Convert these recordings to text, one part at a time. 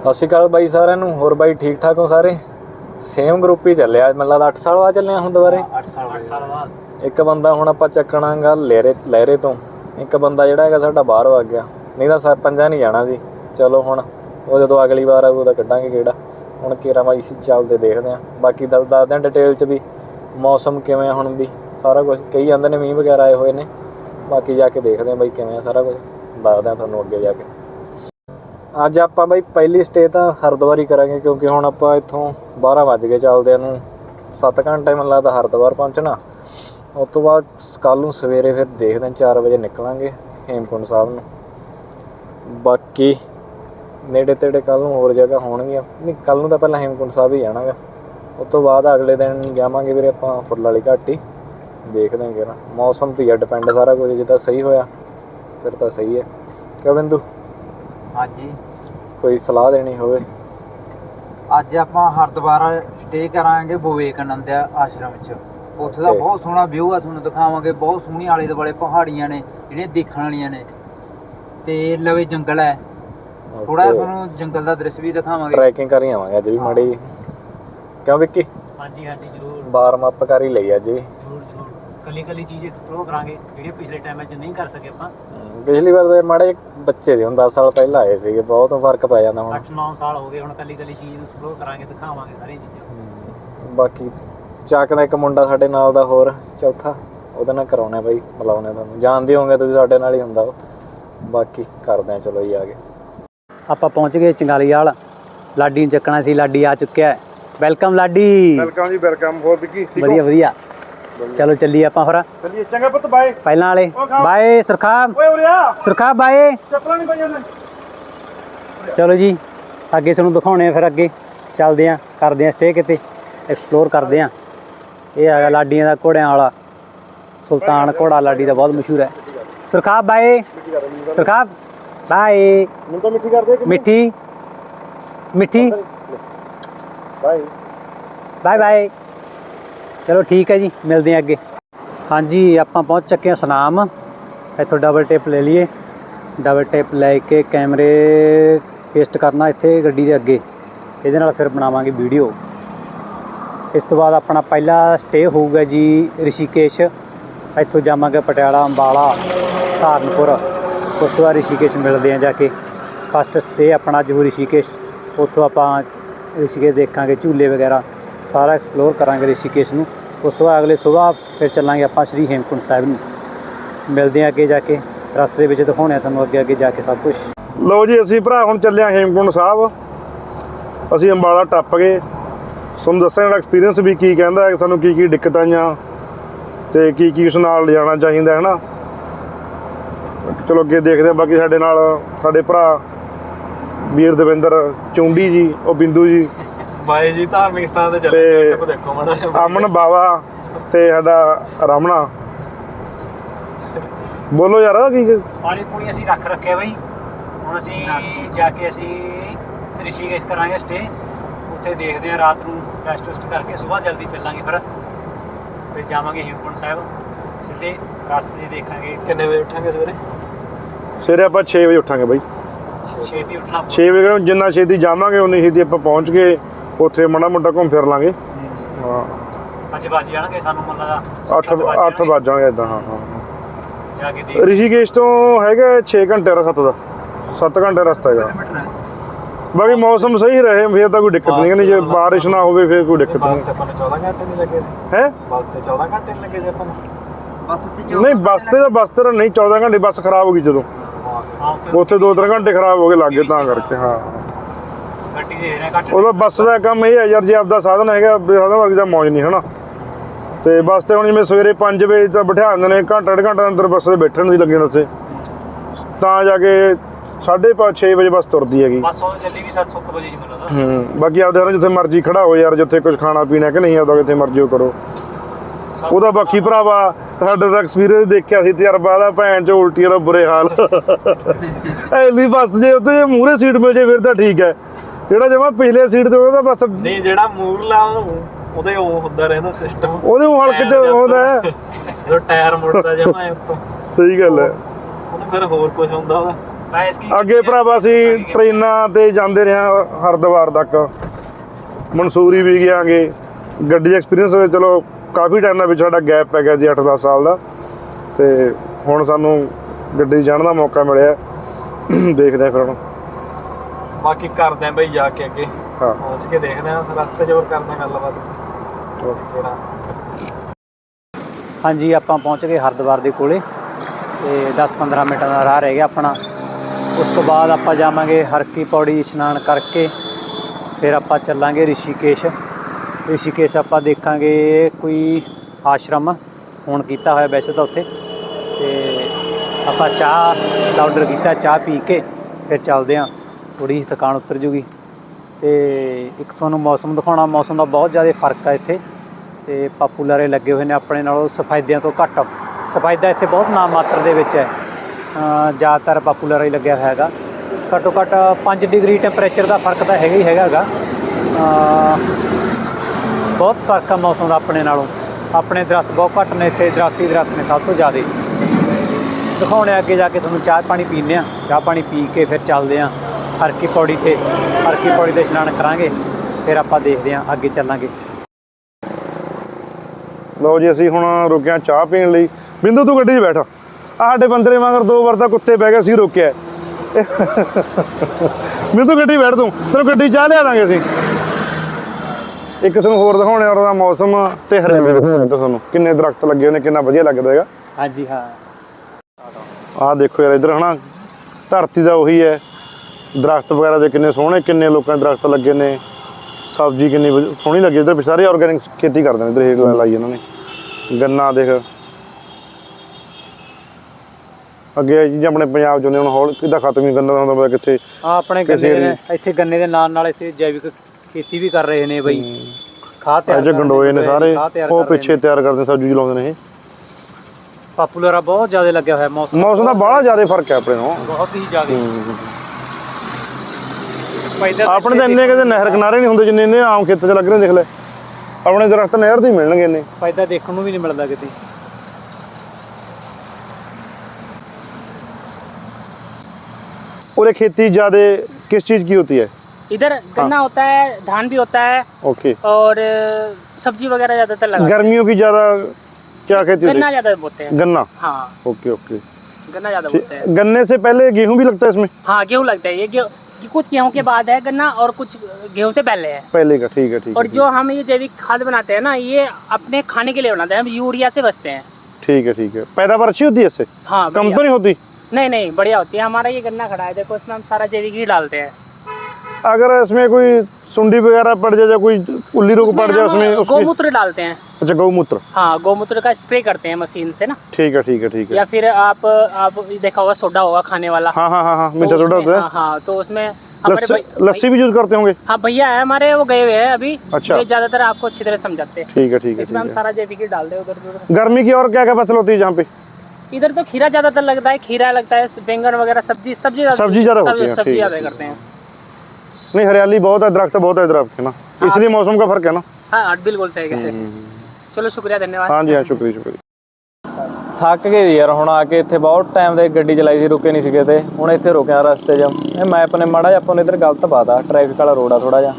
ਸਤਿ ਸ਼੍ਰੀ ਅਕਾਲ ਬਾਈ ਸਾਰਿਆਂ ਨੂੰ ਹੋਰ ਬਾਈ ਠੀਕ ਠਾਕ ਹੋ ਸਾਰੇ? ਸੇਮ ਗਰੁੱਪ ਹੀ ਚੱਲਿਆ ਮੈਨੂੰ ਲੱਗਦਾ 8 ਸਾਲ ਬਾਅਦ ਚੱਲੇ ਆ ਹੁਣ ਦੁਬਾਰੇ? 8 ਸਾਲ 8 ਸਾਲ ਬਾਅਦ। ਇੱਕ ਬੰਦਾ ਹੁਣ ਆਪਾਂ ਚੱਕਣਾਗਾ ਲਹਿਰੇ ਲਹਿਰੇ ਤੋਂ। ਇੱਕ ਬੰਦਾ ਜਿਹੜਾ ਹੈਗਾ ਸਾਡਾ ਬਾਹਰ ਵਗ ਗਿਆ। ਨਹੀਂ ਤਾਂ ਸਾ ਪੰਜਾਂ ਨਹੀਂ ਜਾਣਾ ਸੀ। ਚਲੋ ਹੁਣ ਉਹ ਜਦੋਂ ਅਗਲੀ ਵਾਰ ਆਊ ਉਹਦਾ ਕੱਢਾਂਗੇ ਕਿਹੜਾ। ਹੁਣ ਕੇਰਾ ਬਾਈ ਸੀ ਚੱਲਦੇ ਦੇਖਦੇ ਆ। ਬਾਕੀ ਦੱਸ ਦੱਸਦੇ ਆ ਡਿਟੇਲ ਚ ਵੀ ਮੌਸਮ ਕਿਵੇਂ ਆ ਹੁਣ ਵੀ। ਸਾਰਾ ਕੁਝ ਕਈ ਜਾਂਦੇ ਨੇ ਮੀਂਹ ਵਗੈਰਾ ਆਏ ਹੋਏ ਨੇ। ਬਾਕੀ ਜਾ ਕੇ ਦੇਖਦੇ ਆ ਬਾਈ ਕਿਵੇਂ ਆ ਸਾਰਾ ਕੁਝ ਦੱਸਦੇ ਆ ਤੁਹਾਨੂੰ ਅੱਗੇ ਜਾ ਕੇ। ਅੱਜ ਆਪਾਂ ਬਾਈ ਪਹਿਲੀ ਸਟੇ ਤਾਂ ਹਰਿਦੁਆਰ ਹੀ ਕਰਾਂਗੇ, ਕਿਉਂਕਿ ਹੁਣ ਆਪਾਂ ਇੱਥੋਂ 12 ਵੱਜ ਗਏ ਚੱਲਦਿਆਂ ਨੂੰ। 7 ਘੰਟੇ ਮੈਨੂੰ ਲੱਗਦਾ ਹਰਿਦੁਆਰ ਪਹੁੰਚਣਾ। ਉਸ ਤੋਂ ਬਾਅਦ ਕੱਲ ਨੂੰ ਸਵੇਰੇ ਫਿਰ ਦੇਖਦੇ ਹਾਂ 4 ਵਜੇ ਨਿਕਲਾਂਗੇ ਹੇਮਕੁੰਟ ਸਾਹਿਬ ਨੂੰ। ਬਾਕੀ ਨੇੜੇ ਤੇੜੇ ਕੱਲ ਨੂੰ ਹੋਰ ਜਗ੍ਹਾ ਹੋਣਗੀਆਂ। ਨਹੀਂ ਕੱਲ ਨੂੰ ਤਾਂ ਪਹਿਲਾਂ ਹੇਮਕੁੰਟ ਸਾਹਿਬ ਹੀ ਜਾਣਾਗਾ। ਉਸ ਤੋਂ ਬਾਅਦ ਅਗਲੇ ਦਿਨ ਜਾਵਾਂਗੇ ਵੀਰੇ ਆਪਾਂ ਫੁੱਲ ਵਾਲੀ ਘਾਟੀ। ਦੇਖਦੇ ਹਾਂ ਕਿਹੜਾ। ਮੌਸਮ ਤੇ ਹੀ ਡਿਪੈਂਡ ਸਾਰਾ ਕੁਝ, ਜੇ ਤਾਂ ਸਹੀ ਹੋਇਆ, ਫਿਰ ਤਾਂ ਸਹੀ ਹੈ। ਕਿਉਂ ਬਿੰਦੂ? ਹਾਂਜੀ। ਕੋਈ ਸਲਾਹ ਦੇਣੀ ਹੋਵੇ। ਅੱਜ ਆਪਾਂ ਹਰਿਦੁਆਰ ਸਟੇ ਕਰਾਂਗੇ ਵਿਵੇਕਾਨੰਦ ਆਸ਼ਰਮ 'ਚ। ਉੱਥੇ ਦਾ Okay. ਬਹੁਤ ਸੋਹਣਾ ਵਿਊ ਆ ਤੁਹਾਨੂੰ ਦਿਖਾਵਾਂਗੇ। ਬਹੁਤ ਸੋਹਣੀ ਆਲੇ ਦੁਆਲੇ ਪਹਾੜੀਆਂ ਨੇ ਜਿਹੜੀਆਂ ਦੇਖਣ ਵਾਲੀਆਂ ਨੇ। ਤੇ ਲਵੇ ਜੰਗਲ ਹੈ। ਥੋੜਾ ਜਿਹਾ ਤੁਹਾਨੂੰ ਜੰਗਲ ਦਾ ਦ੍ਰਿਸ਼ ਵੀ ਦਿਖਾਵਾਂਗੇ। ਟਰੈਕਿੰਗ ਕਰ ਆਵਾਂਗੇ ਅੱਜ ਵੀ ਮਾੜੀ ਜਿਹੀ। ਕਿਉਂ ਵਿੱਕੀ? ਹਾਂਜੀ ਹਾਂਜੀ ਜ਼ਰੂਰ। ਵਾਰਮ ਅਪ ਕਰ ਹੀ ਲਈ ਅੱਜ ਵੀ। ਜ਼ਰੂਰ ਜ਼ਰੂਰ। ਕੱਲੀ ਕੱਲੀ ਚੀਜ਼ ਐਕਸਪਲੋਰ ਕਰਾਂਗੇ ਜਿਹੜੇ ਪਿਛਲੇ ਟਾਈਮਾਂ 'ਚ ਨਹੀਂ ਕਰ ਸਕੇ ਆਪਾਂ। ਹਮ, ਪਿਛਲੀ ਵਾਰ ਦੇ ਮਾੜੇ ਜਿਹੇ ਬੱਚੇ ਸੀ ਹੁਣ 10 ਸਾਲ ਪਹਿਲਾਂ ਆਏ ਸੀਗੇ ਬਹੁਤ ਫ਼ਰਕ ਪੈ ਜਾਂਦਾ ਹੁਣ। 8-9 ਸਾਲ ਹੋ ਗਏ ਹੁਣ ਕੱਲੀ ਕੱਲੀ ਚੀਜ਼ ਨੂੰ ਐਕਸਪਲੋਰ ਕਰਾਂਗੇ ਦਿਖਾਵਾਂਗੇ ਸਾਰੀ ਚੀਜ਼ਾਂ। ਬਾਕੀ ਚੱਕ ਦਾ ਇੱਕ ਮੁੰਡਾ ਸਾਡੇ ਨਾਲ ਦਾ ਹੋਰ ਚੌਥਾ ਉਹਦੇ ਨਾਲ ਕਰਾਉਣਾ ਬਾਈ ਮਿਲਾਉਣੇ ਤੁਹਾਨੂੰ। ਜਾਣਦੇ ਹੋਵੋਗੇ ਤੁਸੀਂ ਸਾਡੇ ਨਾਲ ਹੀ ਹੁੰਦਾ ਉਹ। ਬਾਕੀ ਕਰਦੇ ਆ ਚਲੋ ਜੀ ਆ ਕੇ ਆਪਾਂ ਪਹੁੰਚ ਗਏ ਚੰਗਾਲੀਵਾਲ ਲਾਡੀ ਨੂੰ ਚੱਕਣਾ ਸੀ ਲਾਡੀ ਆ ਚੁੱਕਿਆ ਹੈ। Welcome Laddi. Welcome ji welcome. ਹੋਰ ਵਿੱਕੀ ਠੀਕ ਵਧੀਆ ਵਧੀਆ। ਚਲੋ ਚੱਲੀਏ ਆਪਾਂ ਫਿਰ। ਚੱਲੀਏ ਚੰਗਾ ਪੁੱਤ ਬਾਏ ਪਹਿਲਾਂ ਵਾਲੇ। ਬਾਏ ਸੁਰਖਾਬ। ਓਏ ਉਰੇ ਆ। ਸੁਰਖਾਬ ਬਾਏ ਚੱਪਲਾਂ ਨਹੀਂ ਪਈਆਂ ਨੇ। ਚਲੋ ਜੀ ਅੱਗੇ ਤੁਹਾਨੂੰ ਦਿਖਾਉਣੇ ਆ ਫਿਰ ਅੱਗੇ। ਚੱਲਦੇ ਆ ਕਰਦੇ ਆ ਸਟੇ ਕਿਤੇ। ਐਕਸਪਲੋਰ ਕਰਦੇ ਆ। ਇਹ ਹੈਗਾ ਲਾਡੀਆਂ ਦਾ ਘੋੜਿਆਂ ਵਾਲਾ। ਸੁਲਤਾਨ ਘੋੜਾ ਲਾਡੀ ਦਾ ਬਹੁਤ ਮਸ਼ਹੂਰ ਹੈ। ਸੁਰਖਾਬ ਬਾਏ ਸੁਰਖਾਬ ਬਾਏ ਮੈਨੂੰ ਤਾਂ ਮਿੱਠੀ ਕਰਦੇ ਕਿ ਮਿੱਠੀ। ਮਿੱਠੀ। ਬਾਏ ਬਾਏ ਬਾਏ ਚਲੋ ਠੀਕ ਹੈ ਜੀ, ਮਿਲਦੇ ਹਾਂ ਅੱਗੇ। ਹਾਂਜੀ, ਆਪਾਂ ਪਹੁੰਚ ਚੁੱਕੇ ਹਾਂ ਸਨਾਮ। ਇੱਥੋਂ ਡਬਲ ਟੇਪ ਲੈ ਲਈਏ। ਡਬਲ ਟੇਪ ਲੈ ਕੇ ਕੈਮਰੇ ਪੇਸਟ ਕਰਨਾ ਇੱਥੇ ਗੱਡੀ ਦੇ ਅੱਗੇ। ਇਹਦੇ ਨਾਲ ਫਿਰ ਬਣਾਵਾਂਗੇ ਵੀਡੀਓ। ਇਸ ਤੋਂ ਬਾਅਦ ਆਪਣਾ ਪਹਿਲਾ ਸਟੇ ਹੋਊਗਾ ਜੀ ਰਿਸ਼ੀਕੇਸ਼। ਇੱਥੋਂ ਜਾਵਾਂਗੇ ਪਟਿਆਲਾ, ਅੰਬਾਲਾ, ਸਹਾਰਨਪੁਰ। ਉਸ ਤੋਂ ਬਾਅਦ ਰਿਸ਼ੀਕੇਸ਼ ਮਿਲਦੇ ਆ ਜਾ ਕੇ। ਫਸਟ ਸਟੇ ਆਪਣਾ ਜੋ ਰਿਸ਼ੀਕੇਸ਼। ਉੱਥੋਂ ਆਪਾਂ ਰਿਸ਼ੀਕੇਸ਼ ਦੇਖਾਂਗੇ, ਝੂਲੇ ਵਗੈਰਾ। ਸਾਰਾ ਐਕਸਪਲੋਰ ਕਰਾਂਗੇ ਰਿਸ਼ੀਕੇਸ਼ ਨੂੰ। ਉਸ ਤੋਂ ਬਾਅਦ ਅਗਲੇ ਸਵੇਰ ਫਿਰ ਚੱਲਾਂਗੇ ਆਪਾਂ ਸ਼੍ਰੀ ਹੇਮਕੁੰਟ ਸਾਹਿਬ ਨੂੰ। ਮਿਲਦੇ ਆ ਅੱਗੇ ਜਾ ਕੇ, ਰਸਤੇ ਵਿੱਚ ਦਿਖਾਉਣੇ ਆ ਤੁਹਾਨੂੰ ਅੱਗੇ ਅੱਗੇ ਜਾ ਕੇ ਸਭ ਕੁਝ ਲਓ ਜੀ, ਅਸੀਂ ਭਰਾ ਹੁਣ ਚੱਲੇ ਆ ਹੇਮਕੁੰਟ ਸਾਹਿਬ। ਅਸੀਂ ਅੰਬਾਲਾ ਟੱਪ ਗਏ। ਤੁਹਾਨੂੰ ਦੱਸਾਂ ਜਿਹੜਾ ਐਕਸਪੀਰੀਅੰਸ ਵੀ ਕੀ ਕਹਿੰਦਾ ਹੈ ਸਾਨੂੰ ਕੀ ਕੀ ਦਿੱਕਤਾਂ ਆਈਆਂ ਤੇ ਕੀ ਕੀ ਉਸ ਨਾਲ ਲਿਜਾਣਾ ਚਾਹੀਦਾ ਹੈ ਨਾ ਚਲੋ ਅੱਗੇ ਦੇਖਦੇ ਹਾਂ, ਬਾਕੀ ਸਾਡੇ ਨਾਲ ਸਾਡੇ ਭਰਾ ਵੀਰ ਦਵਿੰਦਰ ਚੁੰਡੀ ਜੀ, ਉਹ ਬਿੰਦੂ ਜੀ। ਬਾਈ ਜੀ ਧਾਰਮਿਕ ਸਥਾਨ ਤੇ ਤੇ ਟਿਪ ਦੇਖੋ ਮਾੜਾ ਅਮਨ ਬਾਵਾ ਤੇ ਸਾਡਾ ਰਮਣਾ। ਬੋਲੋ ਯਾਰ ਕੀ ਪਾਣੀ ਪੂਣੀ ਅਸੀਂ ਰੱਖ ਰੱਖਿਆ ਬਈ। ਹੁਣ ਅਸੀਂ ਜਾ ਕੇ ਅਸੀਂ ਰਿਸ਼ੀਕੇਸ਼ ਕਰਾਂਗੇ ਸਟੇ ਉੱਥੇ ਦੇਖਦੇ ਹਾਂ ਰਾਤ ਨੂੰ ਰੈਸਟ ਰੁਸਟ ਕਰਕੇ ਸਵੇਰ ਜਲਦੀ ਚੱਲਾਂਗੇ ਫਿਰ। ਫਿਰ ਜਾਵਾਂਗੇ ਹਿਮਕੁੰਟ ਸਾਹਿਬ। ਸਿੱਧੇ ਰਸਤੇ 'ਚ ਦੇਖਾਂਗੇ। ਕਿੰਨੇ ਵਜੇ ਉੱਠਾਂਗੇ ਸਵੇਰੇ? ਸਵੇਰੇ ਆਪਾਂ 6 ਵਜੇ ਉੱਠਾਂਗੇ ਬਾਈ। ਛੇਤੀ ਉੱਠਣਾ 6 ਵਜੇ ਜਿੰਨਾ ਛੇਤੀ ਜਾਵਾਂਗੇ ਉਨੀ ਛੇਤੀ ਆਪਾਂ ਪਹੁੰਚ ਕੇ ਉੱਥੇ ਮਾੜਾ ਮੋਟਾ ਘੁੰਮ ਫਿਰ ਲਾਂਗੇ। ਹਾਂ। ਅੱਜ ਵੱਜ ਜਾਣਗੇ ਸਾਨੂੰ ਮੰਨ ਲਾ 8 8 ਵੱਜ ਜਾਣਗੇ? ਇਦਾਂ ਹਾਂ ਹਾਂ ਜਾ ਕੇ ਦੇਖ। ਰਿਸ਼ੀਕੇਸ਼ ਤੋਂ ਹੈਗਾ 6 ਘੰਟੇ ਦਾ 7 ਦਾ। 7 ਘੰਟੇ ਰਸਤਾ ਹੈਗਾ। ਬਾਕੀ ਮੌਸਮ ਸਹੀ ਰਹੇ ਫਿਰ ਤਾਂ ਕੋਈ ਦਿੱਕਤ ਨਹੀਂ ਹੈ ਜੇ ਬਾਰਿਸ਼ ਨਾ ਹੋਵੇ ਫਿਰ ਕੋਈ ਦਿੱਕਤ ਬੱਸ ਨਹੀਂ ਤੇ ਆਪਾਂ ਨੂੰ 14 ਘੰਟੇ ਨਹੀਂ ਲੱਗੇ। ਸੀ ਹੈ? ਬੱਸ ਤੇ 14 ਘੰਟੇ ਨਹੀਂ ਲੱਗੇ ਸੀ ਆਪਾਂ ਨੂੰ? ਬਸ ਨਹੀਂ ਬੱਸ ਤੇ ਤਾਂ ਬੱਸ ਤੇ ਤਾਂ ਨਹੀਂ 14 ਘੰਟੇ ਬੱਸ ਖਰਾਬ ਹੋ ਗਈ ਜਦੋਂ। ਉੱਥੇ 2-3 ਘੰਟੇ ਖਰਾਬ ਹੋ ਗਏ ਲੱਗੇ ਤਾਂ ਕਰਕੇ ਹਾਂ। ਗੱਡੀ ਦੇ ਰਹੇ ਘੱਟ ਉਹਦਾ ਬੱਸ ਦਾ ਕੰਮ ਇਹ ਹੈ ਯਾਰ ਜੇ ਆਪਦਾ ਸਾਧਨ ਹੈਗਾ ਸਾਧਨ ਵਰਗੀ ਦਾ ਮੌਜ ਨਹੀਂ ਹਨਾ? ਤੇ ਬੱਸ ਤੇ ਹੁਣ ਜਿਵੇਂ ਸਵੇਰੇ 5 ਵਜੇ ਤਾਂ ਬਿਠਾ ਦਿੰਦੇ ਨੇ ਘੰਟਾ ਡੇਢ ਘੰਟਾ ਅੰਦਰ ਬੱਸ ਦੇ ਬੈਠਣ ਦੀ ਲੱਗੇ ਨੇ ਉੱਥੇ। ਤਾਂ ਜਾ ਕੇ 5:30 6 ਵਜੇ ਬੱਸ ਤੁਰਦੀ ਹੈਗੀ। ਬਸ ਉਹ ਚੱਲੀ ਵੀ 7-7 ਵਜੇ ਜੀ ਮਿਲਦਾ ਹੂੰ ਬਾਕੀ ਆਪਦੇ ਹਰ ਜਿੱਥੇ ਮਰਜ਼ੀ ਖੜਾ ਹੋ ਯਾਰ ਜਿੱਥੇ ਕੁਝ ਖਾਣਾ ਪੀਣਾ ਕਿ ਨਹੀਂ ਆਪਦਾ ਕਿੱਥੇ ਮਰਜ਼ੀ ਉਹ ਕਰੋ। ਉਹਦਾ ਬਾਕੀ ਭਰਾਵਾ ਸਾਡੇ ਦਾ ਐਕਸਪੀਰੀਅੰਸ ਦੇਖਿਆ ਸੀ ਤਜਰਬਾ ਦਾ ਭੈਣ ਚ ਉਲਟੀਆਂ ਦਾ ਬੁਰੇ ਹਾਲ। ਐਲੀ ਬੱਸ ਜੇ ਉੱਤੇ ਮੂਹਰੇ ਸੀਟ ਮਿਲ ਜੇ ਫਿਰ ਤਾਂ ਠੀਕ ਹੈ। ਜਿਹੜਾ ਜਮਾ ਪਿਛਲੇ ਸੀਟ ਤੇ ਉਹਦਾ ਬਸ ਨਹੀਂ ਜਿਹੜਾ ਮੂਰਲਾ ਉਹਦੇ ਉਹ ਹੁੰਦਾ ਰਹਿੰਦਾ ਸਿਸਟਮ ਉਹਦੇ ਹਲਕ ਚ ਹੁੰਦਾ ਜੋ ਟਾਇਰ ਮੁੜਦਾ ਜਮਾ ਉੱਤੋਂ। ਸਹੀ ਗੱਲ ਹੈ। ਉਹਨੂੰ ਫਿਰ ਹੋਰ ਕੁਝ ਹੁੰਦਾ ਉਹਦਾ। ਅੱਗੇ ਭਰਾਵਾ ਅਸੀਂ ਟ੍ਰੇਨਾਂ ਤੇ ਜਾਂਦੇ ਰਿਹਾ ਹਰਦਵਾਰ ਤੱਕ। ਮਨਸੂਰੀ ਵੀ ਗਿਆਂਗੇ। ਗੱਡੀ ਐਕਸਪੀਰੀਅੰਸ ਹੋਇਆ ਚਲੋ ਕਾਫੀ ਟਾਈਮ ਦਾ ਵਿੱਚ ਸਾਡਾ ਗੈਪ ਪੈ ਗਿਆ ਜੀ 8-10 ਸਾਲ ਦਾ। ਤੇ ਹੁਣ ਸਾਨੂੰ ਗੱਡੀ ਜਾਣ ਦਾ ਮੌਕਾ ਮਿਲਿਆ। ਦੇਖਦੇ ਆ ਫਿਰ ਹੁਣ। ਬਾਕੀ ਕਰਦੇ ਆਂ ਬਈ ਜਾ ਕੇ ਅੱਗੇ। ਹਾਂ। ਪਹੁੰਚ ਕੇ ਦੇਖਦੇ ਆਂ ਰਸਤੇ 'ਚ ਹੋਰ ਕਰਦੇ ਆਂ ਗੱਲਬਾਤ। ਹਾਂਜੀ ਆਪਾਂ ਪਹੁੰਚ ਗਏ ਹਰਿਦੁਆਰ ਦੇ ਕੋਲੇ। ਤੇ 10-15 ਮਿੰਟਾਂ ਦਾ ਰਾਹ ਰਹਿ ਗਿਆ ਆਪਣਾ। ਉਸ ਤੋਂ ਬਾਅਦ ਆਪਾਂ ਜਾਵਾਂਗੇ ਹਰ ਕੀ ਪੌੜੀ ਇਸ਼ਨਾਨ ਕਰਕੇ। ਫਿਰ ਆਪਾਂ ਚੱਲਾਂਗੇ ਰਿਸ਼ੀਕੇਸ਼। ਰਿਸ਼ੀਕੇਸ਼ ਆਪਾਂ ਦੇਖਾਂਗੇ ਕੋਈ ਆਸ਼ਰਮ ਹੁਣ ਕੀਤਾ ਹੋਇਆ ਵੈਸੇ ਤਾਂ ਉੱਥੇ। ਤੇ ਆਪਾਂ ਚਾਹ ਦਾ ਆਰਡਰ ਕੀਤਾ ਚਾਹ ਪੀ ਕੇ ਫਿਰ ਚੱਲਦੇ ਆਂ। ਥੋੜੀ ਥਕਾਨ ਉਤਰ ਜੂਗੀ ਤੇ ਇੱਕ ਤੁਹਾਨੂੰ ਮੌਸਮ ਦਿਖਾਉਣਾ, ਮੌਸਮ ਦਾ ਬਹੁਤ ਜ਼ਿਆਦਾ ਫ਼ਰਕ ਆ ਇੱਥੇ ਤੇ ਪਾਪੂਲਰੇ ਲੱਗੇ ਹੋਏ ਨੇ ਆਪਣੇ ਨਾਲੋਂ ਸਫਾਇਦਿਆਂ ਤੋਂ ਘੱਟ। ਸਫਾਇਦਾ ਇੱਥੇ ਬਹੁਤ ਨਾਮ ਮਾਤਰ ਦੇ ਵਿੱਚ ਹੈ। ਜ਼ਿਆਦਾਤਰ ਪਾਪੂਲਰ ਹੀ ਲੱਗਿਆ ਹੋਇਆ ਹੈਗਾ। ਘੱਟੋ ਘੱਟ 5 ਡਿਗਰੀ ਟੈਂਪਰੇਚਰ ਦਾ ਫ਼ਰਕ ਤਾਂ ਹੈਗਾ ਹੀ ਹੈਗਾ ਗਾ। ਬਹੁਤ ਫ਼ਰਕ ਆ ਮੌਸਮ ਦਾ ਆਪਣੇ ਨਾਲੋਂ। ਆਪਣੇ ਦਰਖਤ ਬਹੁਤ ਘੱਟ ਨੇ ਇੱਥੇ, ਦਰਖਤ ਹੀ ਦਰਖਤ ਨੇ ਸਭ ਤੋਂ ਜ਼ਿਆਦਾ। ਦਿਖਾਉਣੇ ਅੱਗੇ ਜਾ ਕੇ ਤੁਹਾਨੂੰ ਚਾਹ ਪਾਣੀ ਪੀਂਦੇ ਆ ਚਾਹ ਪਾਣੀ ਪੀ ਕੇ ਫਿਰ ਚੱਲਦੇ ਆ ਹਰ ਕੀ ਪੌੜੀ ਤੇ ਹਰ ਕੀ ਪੌੜੀ ਤੇ ਇਸ਼ਨਾਨ ਕਰਾਂਗੇ ਫਿਰ ਆਪਾਂ ਦੇਖਦੇ ਆ ਅੱਗੇ ਚੱਲਾਂਗੇ। ਲਓ ਜੀ ਅਸੀਂ ਹੁਣ ਰੁਕਿਆ ਚਾਹ ਪੀਣ ਲਈ। ਬਿੰਦੂ ਤੂੰ ਗੱਡੀ 'ਚ ਬੈਠ। ਆ ਸਾਡੇ ਬੰਦਰੇ ਵਾਂਗਰ ਦੋ ਵਾਰ ਤਾਂ ਕੁੱਤੇ ਬਹਿ ਗਏ ਸੀ ਰੋਕਿਆ। ਬਿੰਦੂ ਗੱਡੀ ਬੈਠ ਤੂੰ। ਤੈਨੂੰ ਗੱਡੀ ਚਾਹ ਲਿਆ ਦਾਂਗੇ ਅਸੀਂ। ਇੱਕ ਤੁਹਾਨੂੰ ਹੋਰ ਦਿਖਾਉਣੇ ਔਰ ਦਾ ਮੌਸਮ ਤੇ ਹਰਿਆਲੀ ਦਿਖਾਉਣੇ। ਤਾਂ ਤੁਹਾਨੂੰ ਕਿੰਨੇ ਦਰਖਤ ਲੱਗੇ ਹੋਏ ਨੇ ਕਿੰਨਾ ਵਧੀਆ ਲੱਗਦਾ ਹੈਗਾ। ਹਾਂਜੀ ਹਾਂ। ਆਹ ਦੇਖੋ ਯਾਰ ਇਧਰ ਹਨਾ ਧਰਤੀ ਦਾ ਉਹੀ ਹੈ। ਦਰਖਤ ਵਗੈਰਾ ਦੇ ਕਿੰਨੇ ਸੋਹਣੇ ਕਿੰਨੇ ਲੋਕਾਂ ਦੇ ਦਰਖਤ ਲੱਗੇ ਨੇ ਸਬਜ਼ੀ ਕਿੰਨੀ ਵਧੀ- ਸੋਹਣੀ ਲੱਗੀ ਇਧਰ ਸਾਰੇ ਆਰਗੈਨਿਕ ਖੇਤੀ ਕਰਦੇ ਨੇ ਇਧਰ ਲਾ- ਲਾਈ ਇਹਨਾਂ ਨੇ। ਗੰਨਾ ਦੇਖ। ਅੱਗੇ ਇਹ ਚੀਜ਼ਾਂ ਆਪਣੇ ਪੰਜਾਬ ਚ ਹੁੰਦੀਆਂ ਹੁਣ ਹੌਲ ਕਿੱਦਾਂ ਖਤਮ ਹੀ ਗੰਨਾ ਦਾ ਹੁੰਦਾ ਪਤਾ ਕਿੱਥੇ ਆ ਆਪਣੇ ਗੰਨੇ ਦੇ ਇੱਥੇ ਗੰਨੇ ਦੇ ਨਾਲ ਨਾਲ ਇੱਥੇ ਜੈਵਿਕ ਖੇਤੀ ਵੀ ਕਰ ਰਹੇ ਨੇ ਬਈ। ਖਾਦ ਤਿਆਰ ਕਰ ਰਹੇ ਗੰਡੋਏ ਨੇ ਸਾਰੇ ਉਹ ਪਿੱਛੇ ਤਿਆਰ ਕਰਦੇ ਨੇ ਸਬਜ਼ੀ ਲਾਉਂਦੇ ਨੇ ਇਹ। ਪਾਪੂਲਰ ਆ ਬਹੁਤ ਜ਼ਿਆਦਾ ਲੱਗਿਆ ਹੋਇਆ ਮੌਸਮ। ਮੌਸਮ ਦਾ ਬੜਾ ਜ਼ਿਆਦਾ ਫ਼ਰਕ ਹੈ ਆਪਣੇ ਨਾਲੋਂ। ਬਹੁਤ ਹੀ ਜ਼ਿਆਦਾ। ਪੈਦਾ ਆਪਣੇ ਤਾਂ ਇੰਨੇ ਕਦੇ ਨਹਿਰ ਕਿਨਾਰੇ ਨਹੀਂ ਹੁੰਦੇ ਜਿੰਨੇ ਇਹਨੇ ਆਮ ਖੇਤਾਂ 'ਚ ਲੱਗ ਰਹੇ ਨੇ ਦੇਖ ਲੈ ਆਪਣੇ ਦਰਖਤ ਨਹਿਰ ਦੇ ਹੀ ਮਿਲਣਗੇ ਇੰਨੇ ਪੈਦਾ ਦੇਖਣ ਨੂੰ ਵੀ ਨਹੀਂ ਮਿਲਦਾ ਕਿਤੇ पूरे खेती ज्यादा किस चीज की होती है इधर गन्ना होता है धान भी होता है ओके और अ, सब्जी वगैरह ज्यादातर लगा गर्मियों की ज्यादा क्या खेती होती गन्ना है ज्यादा बोते हैं गन्ना हाँ ओके ओके गन्ना ज्यादा बोते हैं गन्ने से पहले गेहूं भी लगता है इसमें हाँ गेहूँ लगता है ये गेहूँ ये कुछ गेहूँ के बाद है गन्ना और कुछ गेहूँ से पहले है। पहले का ठीक है ठीक और जो हम ये जैविक खाद बनाते हैं ना ये अपने खाने के लिए बनाते हैं हम यूरिया से बचते हैं। ठीक है ठीक है। पैदावार अच्छी होती है इससे? हाँ कम तो नहीं होती? नहीं नहीं बढ़िया होती है। हमारा ये गन्ना खड़ा है देखो इसमें हम सारा जैविक ही डालते हैं। अगर इसमें कोई सुंडी वगैरह पड़ जाए या कोई उल्ली रोग पड़ जाए उसमें गौमूत्र डालते हैं। अच्छा गौमूत्र? हाँ गौमूत्र का स्प्रे करते हैं मशीन से ना। ठीक है ठीक है ठीक है। या फिर आप आप देखा होगा सोडा होगा खाने वाला। हाँ हाँ हाँ हाँ तो मीठा सोडा उसमें- होता हाँ। हाँ तो उसमें लस्सी भी यूज़ करते होंगे? हाँ भैया है हमारे वो गए हुए हैं अभी। अच्छा। ज़्यादातर आपको अच्छी तरह समझाते हैं। ठीक है ठीक है इसमें हम सारा जैविक ही डाल दे उधर। गर्मी की और क्या क्या फ़सल होती है जहाँ पे? इधर तो खीरा ज़्यादातर लगता है खीरा लगता है बैंगन वगैरह सब्ज़ी सब्ज़ी सब्ज़ी ज़्यादा होती है, सब्ज़ी ज़्यादा करते हैं। नहीं हरियाली बहुत है दरख्त बहुत है इधर आपके ना। इसलिए मौसम का फ़र्क है ना। हाँ हाँ, बिल्कुल सही कहते हैं। ਚਲੋ ਸ਼ੁਕਰੀਆ ਧੰਨਵਾਦ। ਹਾਂਜੀ ਹਾਂ ਸ਼ੁਕਰੀਆ ਸ਼ੁਕਰੀਆ। ਥੱਕ ਗਏ ਯਾਰ ਹੁਣ ਆ ਕੇ ਇੱਥੇ ਬਹੁਤ ਟਾਈਮ ਦੇ ਗੱਡੀ ਚਲਾਈ ਸੀ ਰੁਕੇ ਨਹੀਂ ਸੀਗੇ ਤੇ ਹੁਣ ਇੱਥੇ ਰੁਕਿਆ ਰਸਤੇ 'ਚ। ਇਹ ਮੈਪ ਨੇ ਮਾੜਾ ਜਿਹਾ ਆਪਾਂ ਨੂੰ ਇੱਧਰ ਗਲਤ ਪਾਤਾ ਟ੍ਰੈਫਿਕ ਵਾਲਾ ਰੋਡ ਆ ਥੋੜਾ ਜਿਹਾ।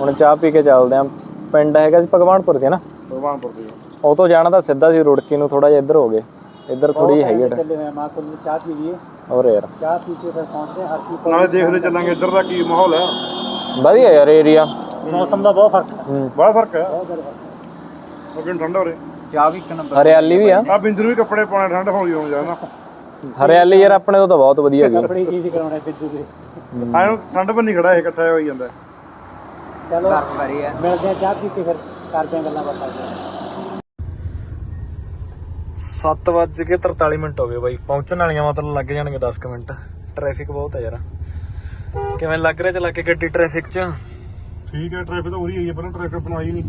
ਹੁਣ ਚਾਹ ਪੀ ਕੇ ਚੱਲਦੇ ਆਂ। ਪਿੰਡ ਹੈਗਾ ਜੀ ਭਗਵਾਨਪੁਰ ਸੀ ਨਾ? ਭਗਵਾਨਪੁਰ ਦੀ। ਉਹ ਤੋਂ ਜਾਣਾ ਤਾਂ ਸਿੱਧਾ ਸੀ ਰੁੜਕੀ ਨੂੰ ਥੋੜਾ ਜਿਹਾ ਇੱਧਰ ਹੋ ਗਏ। ਇੱਧਰ ਥੋੜੀ ਹੈਗੀ ਹੈ ਚੱਲੇ ਯਾਰ। ਚਾਹ ਪੀ ਕੇ ਫਿਰ ਪਹੁੰਚਦੇ ਹਰ ਕੀ ਨਾਲੇ ਦੇਖਦੇ ਚੱਲਾਂਗੇ ਇੱਧਰ ਦਾ ਕੀ ਮਾਹੌਲ ਹੈ ਵਧੀਆ ਯਾਰ ਏਰੀਆ ਮੌਸਮ ਦਾ ਬਹੁਤ ਫ਼ਰਕ ਹੈ। ਬੜਾ ਫ਼ਰਕ ਹੈ ਬਹੁਤ ਜ਼ਿਆਦਾ ਮੌਸਮ ਠੰਡਾ ਹੋ ਰਿਹਾ। ਚਾਹ ਵੀ ਇੱਕ ਨੰਬਰ। ਹਰਿਆਲੀ ਵੀ ਆ। ਆ ਬਿੰਦਰ ਨੂੰ ਵੀ ਕੱਪੜੇ ਪਾਉਣੇ ਠੰਡ ਹੋਈ ਹੋ ਜਾਣਾ। ਹਰਿਆਲੀ ਯਾਰ ਆਪਣੇ ਤੋਂ ਤਾਂ ਬਹੁਤ ਵਧੀਆ ਹੈਗੀ ਬੜੀ ਚੀਜ਼ ਕਰਾਉਣਾ ਬਿੱਜੂ ਦੇ। ਆਏ ਨੂੰ ਠੰਡ ਬੰਨੀ ਖੜਾ ਇਹ ਇਕੱਠਾ ਹੋਈ ਜਾਂਦਾ। ਚਲੋ ਮਿਲਦੇ ਹਾਂ ਚਾਹ ਪੀ ਕੇ ਫਿਰ ਕਰਦੇ ਹਾਂ ਗੱਲਾਂ ਬਾਤਾਂ। 7 ਵੱਜ ਕੇ 43 ਮਿੰਟ ਹੋ ਗਏ ਬਾਈ। ਪਹੁੰਚਣ ਵਾਲੀਆਂ ਮਤਲਬ ਲੱਗ ਜਾਣਗੇ 10 ਕੁ ਮਿੰਟ। ਟ੍ਰੈਫਿਕ ਬਹੁਤ ਹੈ ਯਾਰ। ਕਿਵੇਂ ਲੱਗ ਰਿਹਾ ਚਲਾ ਕੇ ਗੱਡੀ ਟ੍ਰੈਫਿਕ 'ਚ? ਠੀਕ ਹੈ ਟ੍ਰੈਫਿਕ ਤਾਂ ਹੋ ਰਹੀ ਹੈ ਪਹਿਲਾਂ ਟ੍ਰੈਫਿਕ ਬਣਾਈ ਨਹੀਂ।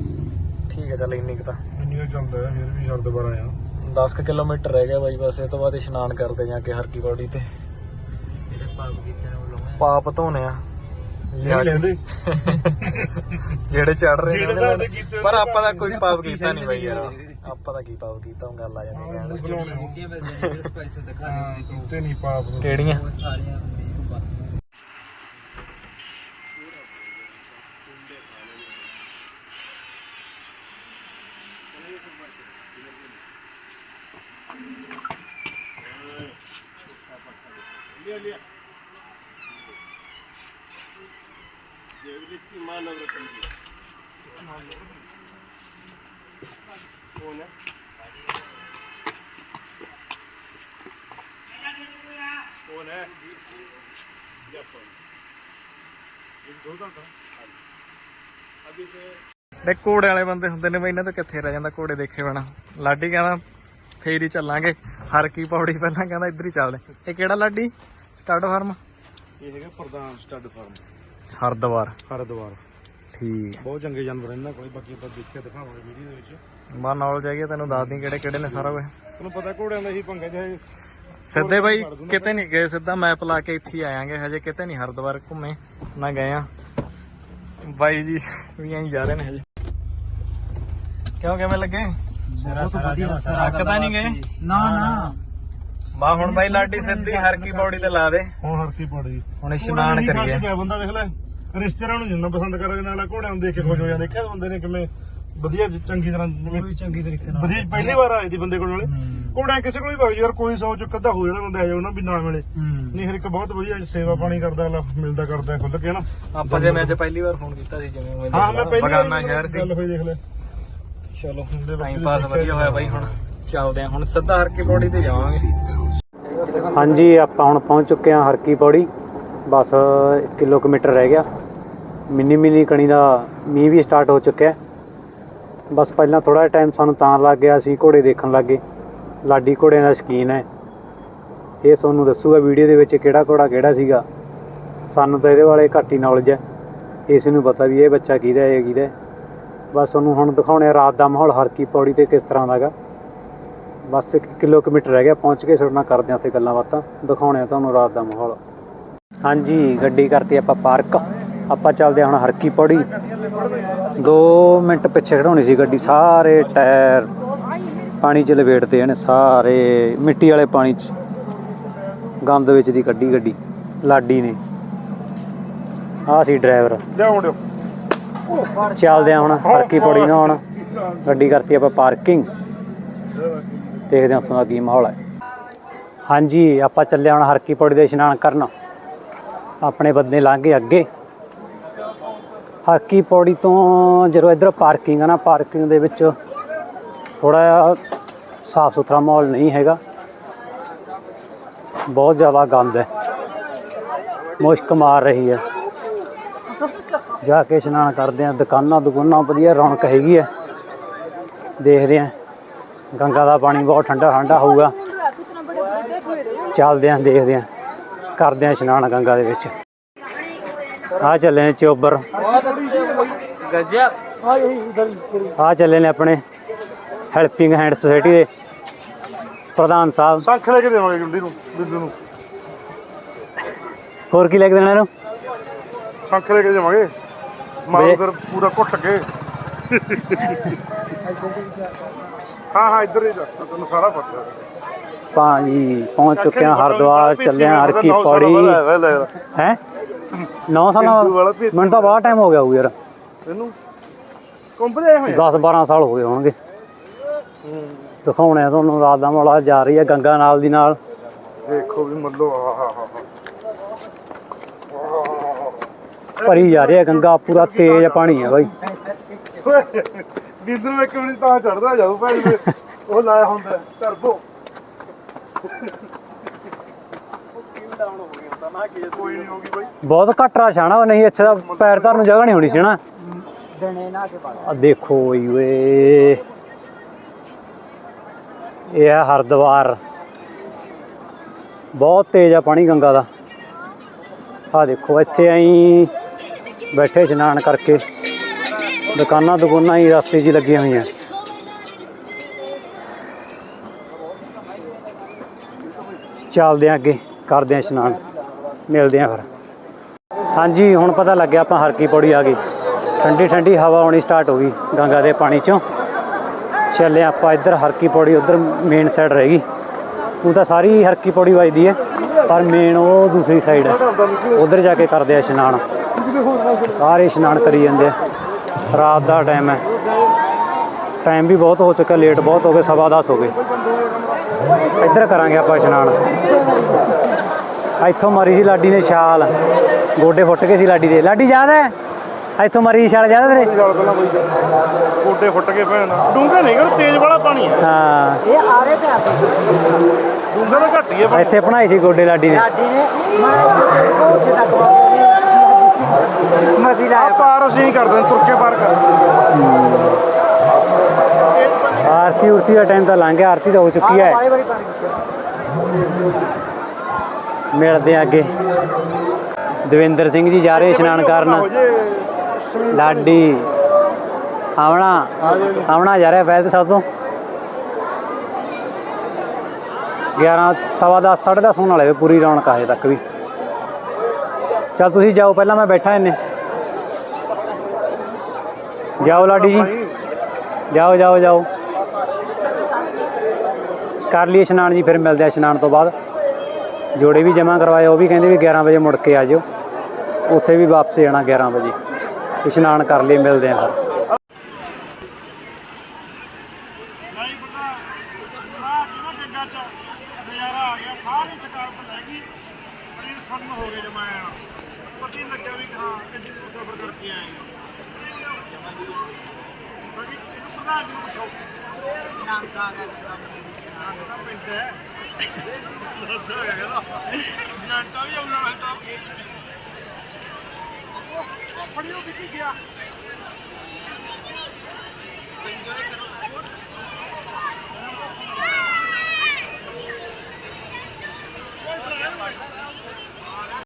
ਠੀਕ ਹੈ ਚੱਲ ਇੰਨੀ ਕੁ ਤਾਂ। ਇੰਨੀ ਤਾਂ ਚੱਲਦਾ ਹੈ ਫਿਰ ਵੀ ਛੱਡ ਦੁਬਾਰਾ ਆ 10 ਕੁ ਕਿਲੋਮੀਟਰ ਰਹਿ ਗਿਆ ਬਾਈ ਬਸ ਇਹ ਤੋਂ ਬਾਅਦ ਇਸ਼ਨਾਨ ਕਰਦੇ ਜਾ ਕੇ ਹਰ ਕੀ ਪੌੜੀ ਤੇ। ਪਾਪ ਧੋਨੇ ਆ। ਲਿਆ ਕੇ। ਲੈਂਦੇ। ਜਿਹੜੇ ਚੜ ਰਹੇ ਨੇ। ਕੀਤੇ ਪਰ ਆਪਾਂ ਦਾ ਕੋਈ ਪਾਪ ਕੀਤਾ ਨਹੀਂ ਬਾਈ ਯਾਰ। ਆਪਾਂ ਦਾ ਕੀ ਪਾਪ ਕੀਤਾ ਉਹ ਗੱਲ ਆ ਜਾਂਦੀ ਹੈ। ਬੁਲਾਉਣੇ ਤੇ ਨਹੀਂ ਪਾਪ। देवलीची मानव्रतंगी कोण कोण आहे जपन एक धोता था अभी से ਦੇ ਘੋੜੇ ਵਾਲੇ ਬੰਦੇ ਹੁੰਦੇ ਨੇ ਬਈ ਇਹਨਾਂ ਤੋਂ ਕਿੱਥੇ ਰਹਿ ਜਾਂਦਾ ਘੋੜੇ ਦੇਖੇ ਬਣਾ ਲਾਡੀ ਕਹਿੰਦਾ ਫੇਰ ਹੀ ਚੱਲਾਂਗੇ। ਹਰ ਕੀ ਪੌੜੀ ਪਹਿਲਾਂ ਕਹਿੰਦਾ ਇੱਧਰ ਹੀ ਚੱਲਦੇ ਇਹ ਕਿਹੜਾ ਲਾਡੀ? Start farm? ਇਹ ਹੈਗਾ ਪ੍ਰਧਾਨ ਸਟੱਡ ਫਾਰਮ। ਹਰਦਵਾਰ। ਹਰਦੁਆਰ ਠੀਕ। ਬਹੁਤ ਚੰਗੇ ਜਾਨਵਰ ਇਹਨਾਂ ਕੋਲ ਬਾਕੀ ਆਪਾਂ ਦੇਖਿਆ ਦਿਖਾਵਾਂਗੇ ਵੀਡੀਓ ਦੇ ਵਿੱਚ। ਮਾ ਨੌਲੇਜ ਹੈਗੀ ਆ, ਤੈਨੂੰ ਦੱਸ ਦੀ ਕਿਹੜੇ ਕਿਹੜੇ ਨੇ ਸਾਰਾ ਕੁਝ। ਤੁਹਾਨੂੰ ਪਤਾ ਘੋੜਿਆਂ ਦਾ ਹੀ ਪੰਗਾ ਜਿਹਾ ਸਿੱਧੇ ਬਾਈ ਕਿਤੇ ਨਹੀਂ ਗਏ ਸਿੱਧਾ ਮੈਪ ਲਾ ਕੇ ਇੱਥੇ ਹੀ ਆਇਆਂਗੇ ਹਜੇ ਕਿਤੇ ਨਹੀਂ ਹਰਦਵਾਰ ਘੁੰਮੇ ਨਾ ਗਏ ਆ। ਬਾਈ ਜੀ ਵੀ ਐਂ ਜਾ ਰਹੇ ਨੇ ਹਜੇ। ਕਿਉਂ ਕਿਵੇਂ ਲੱਗੇ? ਥੱਕ ਤਾਂ ਨਹੀਂ ਗਏ? ਨਾ ਨਾ ਬਾ ਹੁਣ ਬਾਈ ਲਾਡੀ ਸਿੱਧੀ ਹਰ ਕੀ ਪੌੜੀ ਤੇ ਲਾ ਦੇ। ਹੁਣ ਹਰ ਕੀ ਪੜ। ਹੁਣ ਇਸ਼ਨਾਨ ਕਰੀਏ। ਗਿਆ ਬੰਦਾ ਦੇਖ ਲੈ। ਰਿਸ਼ਤੇਦਾਰਾਂ ਨੂੰ ਜਿੰਨਾ ਪਸੰਦ ਕਰਦੇ ਨਾਲ ਘੋੜਿਆਂ ਨੂੰ ਦੇਖ ਕੇ ਖੁਸ਼ ਹੋ ਜਾਂਦੇ। ਦੇਖਿਆ ਬੰਦੇ ਨੇ ਕਿਵੇਂ ਵਧੀਆ ਜ- ਚੰਗੀ ਤਰ੍ਹਾਂ ਜਿਵੇਂ ਚੰਗੀ ਤਰੀਕੇ ਵਧੀਆ ਪਹਿਲੀ ਵਾਰ ਆਏ ਦੀ ਬੰਦੇ ਕੋਲ ਨਾਲੇ। ਘੋੜਿਆਂ ਕਿਸੇ ਕੋਲ ਵੀ ਵਗ ਯਾਰ ਕੋਈ ਸੌ ਚ ਅੱਧਾ ਹੋ ਜਾਣਾ ਬੰਦਾ ਆ ਉਹਨਾਂ ਵੀ ਨਾ ਮਿਲੇ। ਨਹੀਂ ਹਰ ਇੱਕ ਬਹੁਤ ਵਧੀਆ ਸੇਵਾ ਪਾਣੀ ਕਰਦਾ ਅਗਲਾ ਮਿਲਦਾ ਕਰਦਾ ਖੁੱਲ ਕੇ ਨਾ। ਆਪਾਂ ਜਿਵੇਂ ਅੱਜ ਪਹਿਲੀ ਵਾਰ ਫੋਨ ਕੀਤਾ ਸੀ ਜਿਵੇਂ ਹਾਂ ਮੈਂ ਪਹਿਲੀ ਵਾਰ ਸ਼ਹਿਰ ਸੀ। ਗੱਲ ਹੋਈ ਦੇਖ ਲੈ। ਚਲੋ ਟਾਈਮ ਪਾਸ ਵਧੀਆ ਹੋਇਆ ਬਾਈ ਹੁਣ। ਚੱਲਦੇ ਆ ਹੁਣ ਸਿੱਧਾ ਹਰ ਕੀ ਪੌੜੀ ਤੇ ਜਾਵਾਂਗੇ। ਹਾਂਜੀ ਆਪਾਂ ਹੁਣ ਪਹੁੰਚ ਚੁੱਕੇ ਹਾਂ ਹਰਕੀ ਪੌੜੀ। ਬਸ 1 ਕਿਲੋਮੀਟਰ ਰਹਿ ਗਿਆ। ਮਿੰਨੀ ਮਿੰਨੀ ਕਣੀ ਦਾ ਮੀਂਹ ਵੀ ਸਟਾਰਟ ਹੋ ਚੁੱਕਿਆ। ਬਸ ਪਹਿਲਾਂ ਥੋੜਾ ਟਾਈਮ ਸਾਨੂੰ ਤਾਂ ਲੱਗ ਗਿਆ ਸੀ ਘੋੜੇ ਦੇਖਣ ਲੱਗੇ। ਲਾਡੀ ਘੋੜਿਆਂ ਦਾ ਸ਼ਕੀਨ ਹੈ। ਇਹ ਤੁਹਾਨੂੰ ਦੱਸੂਗਾ ਵੀਡੀਓ ਦੇ ਵਿੱਚ ਕਿਹੜਾ ਘੋੜਾ ਕਿਹੜਾ ਸੀਗਾ। ਸਾਨੂੰ ਤਾਂ ਇਹਦੇ ਬਾਰੇ ਘੱਟ ਹੀ ਨੌਲੇਜ ਹੈ। ਇਸ ਨੂੰ ਪਤਾ ਵੀ ਇਹ ਬੱਚਾ ਕਿਹਦਾ ਹੈ ਇਹ ਕਿਹਦਾ ਹੈ। ਬਸ ਤੁਹਾਨੂੰ ਹੁਣ ਦਿਖਾਉਣੇ ਆ ਰਾਤ ਦਾ ਮਾਹੌਲ ਹਰਕੀ ਪੌੜੀ ਤੇ ਕਿਸ ਤਰ੍ਹਾਂ ਦਾ ਹੈਗਾ। ਬਸ 1 ਕਿਲੋਮੀਟਰ ਰਹਿ ਗਿਆ, ਪਹੁੰਚ ਕੇ ਤੁਹਾਡੇ ਨਾਲ ਕਰਦੇ ਹਾਂ ਉੱਥੇ ਗੱਲਾਂ ਬਾਤਾਂ, ਦਿਖਾਉਣੇ ਆ ਤੁਹਾਨੂੰ ਰਾਤ ਦਾ ਮਾਹੌਲ। ਹਾਂਜੀ, ਗੱਡੀ ਕਰਤੀ ਆਪਾਂ ਪਾਰਕ। ਆਪਾਂ ਚੱਲਦੇ ਹਾਂ ਹੁਣ ਹਰਕੀ ਪੌੜੀ। 2 ਮਿੰਟ ਪਿੱਛੇ ਖੜਾਉਣੀ ਸੀ ਗੱਡੀ, ਸਾਰੇ ਟਾਇਰ ਪਾਣੀ 'ਚ ਲਪੇਟਦੇ ਇਹਨੇ ਸਾਰੇ ਮਿੱਟੀ ਵਾਲੇ ਪਾਣੀ 'ਚ। ਗੰਦ ਵਿੱਚ ਦੀ ਕੱਢੀ ਗੱਡੀ, ਲਾਡੀ ਨੇ। ਆ ਸੀ ਡਰਾਈਵਰ। ਲਿਆ ਮੁੰਡਿਓ। ਚੱਲਦੇ ਹਾਂ ਹੁਣ ਹਰਕੀ ਪੌੜੀ ਨਾ ਹੁਣ। ਗੱਡੀ ਕਰਤੀ ਆਪਾਂ ਪਾਰਕਿੰਗ ਦੇਖਦੇ ਹਾਂ ਉੱਥੋਂ ਦਾ ਕੀ ਮਾਹੌਲ ਹੈ। ਹਾਂਜੀ, ਆਪਾਂ ਚੱਲੇ ਹੁਣ ਹਰਕੀ ਪੌੜੀ ਦੇ ਇਸ਼ਨਾਨ ਕਰਨ। ਆਪਣੇ ਬੰਦੇ ਲਾਂਘੇ ਅੱਗੇ। ਹਰਕੀ ਪੌੜੀ ਤੋਂ ਜਦੋਂ ਇੱਧਰ ਪਾਰਕਿੰਗ ਆ ਨਾ ਪਾਰਕਿੰਗ ਦੇ ਵਿੱਚ ਥੋੜਾ ਸਾਫ਼ ਸੁਥਰਾ ਮਾਹੌਲ ਨਹੀਂ ਹੈਗਾ। ਬਹੁਤ ਜ਼ਿਆਦਾ ਗੰਦ ਹੈ। ਮੁਸ਼ਕ ਮਾਰ ਰਹੀ ਹੈ। ਜਾ ਕੇ ਇਸ਼ਨਾਨ ਕਰਦੇ ਆ ਦੁਕਾਨਾਂ ਦੁਕਾਨਾਂ ਵਧੀਆ ਰੌਣਕ ਹੈਗੀ ਹੈ ਦੇਖਦੇ ਆ ਗੰਗਾ ਦਾ ਪਾਣੀ ਬਹੁਤ ਠੰਡਾ ਠੰਡਾ ਹੋਊਗਾ। ਚੱਲਦੇ ਆ ਦੇਖਦੇ ਆ ਕਰਦੇ ਆ ਇਸ਼ਨਾਨ ਗੰਗਾ ਦੇ ਵਿੱਚ। ਆ ਚੱਲੇ ਨੇ ਚੋਬਰ। ਆ ਚੱਲੇ ਨੇ ਆਪਣੇ ਹੈਲਪਿੰਗ ਹੈਂਡ ਸੁਸਾਇਟੀ ਦੇ ਪ੍ਰਧਾਨ ਸਾਹਿਬ। ਸੰਖ ਲੈ ਕੇ ਦੇਵਾਂਗੇ ਗੁੰਡੀ ਨੂੰ ਬਿੱਲੂ ਨੂੰ। ਹੋਰ ਕੀ ਲੈ ਕੇ ਦੇਣਾ ਇਹਨੂੰ? ਸੰਖ ਲੈ ਕੇ ਜਾਵਾਂਗੇ ਮਾਰੂ ਵੇ- ਫਿਰ ਪੂਰਾ ਘੁੱਟ ਕੇ ਹਾਂ ਹਾਂ ਇੱਧਰ ਹੀ ਜਾ ਤੈਨੂੰ ਸਾਰਾ ਪਤਾ। ਭਾਜੀ ਪਹੁੰਚ ਚੁੱਕੇ ਹਾਂ ਹਰਿਦੁਆਰ ਚੱਲੇ ਹਾਂ ਹਰਕੀ ਪੌੜੀ। ਹੈ 9 ਸਾਲਾਂ ਮੈਨੂੰ ਤਾਂ ਬਹੁਤ ਟਾਈਮ ਹੋ ਗਿਆ ਹੋਊ ਯਾਰ। ਤੈਨੂੰ ਕੰਪਲੇ ਹੋਏ? 10 12 ਸਾਲ ਹੋ ਗਏ ਹੋਣਗੇ। ਦਿਖਾਉਣੇ ਤੁਹਾਨੂੰ ਰਾਤ ਦਾ ਮੌਲਾ ਜਾ ਰਹੀ ਹੈ ਗੰਗਾ ਨਾਲ ਦੀ ਨਾਲ। ਦੇਖੋ ਵੀ ਮੱਲੋ ਆ ਹਾ ਹਾ ਭਰੀ ਜਾ ਰਹੀ ਗੰਗਾ ਪੂਰਾ ਤੇਜ਼ ਪਾਣੀ ਹੈ ਬਾਈ। ਬਿੰਦਰ ਨੂੰ ਇੱਕ ਮਿੰਟ ਤਾਂ ਚੜਦਾ ਜਾਊ ਭਾਈ ਉਹ ਲਾਇਆ ਹੁੰਦਾ ਟਰਬੋ ਬਹੁਤ ਘੱਟ ਰਸ਼ ਆਣਾ ਨਹੀਂ ਇੱਥੇ ਤਾਂ ਪੈਰ ਧਰਨ ਨੂੰ ਜਗ੍ਹਾ ਨਹੀਂ ਹੋਣੀ ਸੀ ਨਾ। ਆ ਦੇਖੋ ਓਏ ਓਏ। ਇਹ ਹੈ ਹਰਿਦੁਆਰ। ਬਹੁਤ ਤੇਜ਼ ਆ ਪਾਣੀ ਗੰਗਾ ਦਾ। ਆ ਦੇਖੋ ਇੱਥੇ ਆਈ। ਬੈਠੇ ਇਸ਼ਨਾਨ ਕਰਕੇ। ਦੁਕਾਨਾਂ ਦੁਕਾਨਾਂ ਹੀ ਰਸਤੇ 'ਚ ਹੀ ਲੱਗੀਆਂ ਹੋਈਆਂ। ਚੱਲਦੇ ਆਂ ਅੱਗੇ, ਕਰਦੇ ਆਂ ਇਸ਼ਨਾਨ। ਮਿਲਦੇ ਆਂ ਫਿਰ। ਹਾਂਜੀ, ਹੁਣ ਪਤਾ ਲੱਗਿਆ ਆਪਾਂ ਹਰਕੀ ਪੌੜੀ ਆ ਗਏ। ਠੰਡੀ ਠੰਡੀ ਹਵਾ ਆਉਣੀ ਸਟਾਰਟ ਹੋ ਗਈ ਗੰਗਾ ਦੇ ਪਾਣੀ ਚੋਂ। ਚੱਲੇ ਆਪਾਂ ਇੱਧਰ ਹਰਕੀ ਪੌੜੀ, ਉਧਰ ਮੇਨ ਸਾਈਡ ਰਹਿ ਗਈ। ਤੂੰ ਤਾਂ ਸਾਰੀ ਹਰਕੀ ਪੌੜੀ ਵੱਜਦੀ ਹੈ, ਪਰ ਮੇਨ ਉਹ ਦੂਸਰੀ ਸਾਈਡ ਹੈ। ਉਧਰ ਜਾ ਕੇ ਕਰਦੇ ਆ ਇਸ਼ਨਾਨ। ਸਾਰੇ ਇਸ਼ਨਾਨ ਕਰੀ ਜਾਂਦੇ ਆ। ਰਾਤ ਦਾ ਟਾਈਮ ਹੈ। ਟਾਈਮ ਵੀ ਬਹੁਤ ਹੋ ਚੁੱਕਾ ਲੇਟ ਬਹੁਤ ਹੋ ਗਏ ਸਵਾ ਦਸ ਹੋ ਗਏ। ਇੱਧਰ ਕਰਾਂਗੇ ਆਪਾਂ ਇਸ਼ਨਾਨ। ਇੱਥੋਂ ਮਾਰੀ ਸੀ ਲਾਡੀ ਨੇ ਛਾਲ। ਗੋਡੇ ਫੁੱਟ ਗਏ ਸੀ ਲਾਡੀ ਦੇ। ਲਾਡੀ ਯਾਦ ਹੈ? ਇੱਥੋਂ ਮਾਰੀ ਸੀ ਛਾਲ ਯਾਦ ਹੈ ਤੇਰੇ? ਗੋਡੇ ਫੁੱਟ ਕੇ ਭੈਣ। ਡੂੰਘਾ ਨਹੀਂ ਕਰ ਤੇਜ਼ ਵਾਲਾ ਪਾਣੀ ਹੈ। ਹਾਂ। ਡੂੰਘਾ ਤਾਂ ਘੱਟ ਹੀ ਹੈ ਪਾਣੀ ਇੱਥੇ ਬਣਾਈ ਸੀ ਗੋਡੇ ਲਾਡੀ ਨੇ। ਮਸੀ ਆ ਪਾਰ ਅਸੀਂ ਹੀ ਕਰਦੇ ਹਾਂ, ਤੁਰ ਕੇ ਪਾਰ ਕਰ। ਆਰਤੀ ਉਰਤੀ ਦਾ ਟਾਈਮ ਤਾਂ ਲੰਘ ਗਿਆ ਆਰਤੀ ਤਾਂ ਹੋ ਚੁੱਕੀ ਹੈ ਮਿਲਦੇ ਆ ਅੱਗੇ। ਦਵਿੰਦਰ ਸਿੰਘ ਜੀ ਜਾ ਰਹੇ ਇਸ਼ਨਾਨ ਕਰਨ। ਲਾਡੀ ਆਵਣਾ ਆਵਣਾ ਜਾ ਰਿਹਾ ਪਹਿਲ ਤੇ ਸਭ ਤੋਂ। 11 ਸਵਾ ਦਸ, ਸਾਢੇ 10 ਹੋਣ ਵਾਲੇ ਪੂਰੀ ਰੌਣਕ ਆ ਹਜੇ ਤੱਕ ਵੀ। ਚਲ ਤੁਸੀਂ ਜਾਓ, ਪਹਿਲਾਂ ਮੈਂ ਬੈਠਾ ਇੰਨੇ। ਜਾਓ ਲਾਡੀ ਜੀ। ਜਾਓ ਜਾਓ ਜਾਓ। ਕਰ ਲਈ ਇਸ਼ਨਾਨ ਜੀ, ਫਿਰ ਮਿਲਦੇ ਆ ਇਸ਼ਨਾਨ ਤੋਂ ਬਾਅਦ। ਜੋੜੇ ਵੀ ਜਮ੍ਹਾਂ ਕਰਵਾਏ, ਉਹ ਵੀ ਕਹਿੰਦੇ ਵੀ 11 ਵਜੇ ਮੁੜ ਕੇ ਆ ਜਿਓ। ਉੱਥੇ ਵੀ ਵਾਪਸ ਜਾਣਾ 11 ਵਜੇ। ਇਸ਼ਨਾਨ ਕਰ ਲਈ ਮਿਲਦੇ ਆ ਫਿਰ। ਸੰਨ ਹੋ ਗਏ ਜਮਾਇਆ ਪਤੀ ਲੱਗਿਆ ਵੀ ਹਾਂ ਕਿੰਨੀ ਦੂਰ ਸਫ਼ਰ ਕਰਕੇ ਆਏ ਹਾਂ ਬਾਕੀ ਇਹਨੂੰ ਪ੍ਰਧਾਨ ਜੀ ਨੂੰ ਪੁੱਛੋ। ਨਾਮ ਦਾ ਨਾਮ ਦਾ ਪਿੰਡ ਹੈ। ਲੱਗਾ ਹੈਗਾ ਜੰਟਾ ਵੀ ਆਉਣਾ ਲੱਗਦਾ ਉਹ ਫੜਿਓ ਕਿੱਥੇ ਗਿਆ? ਪਿੰਡ ਦੇ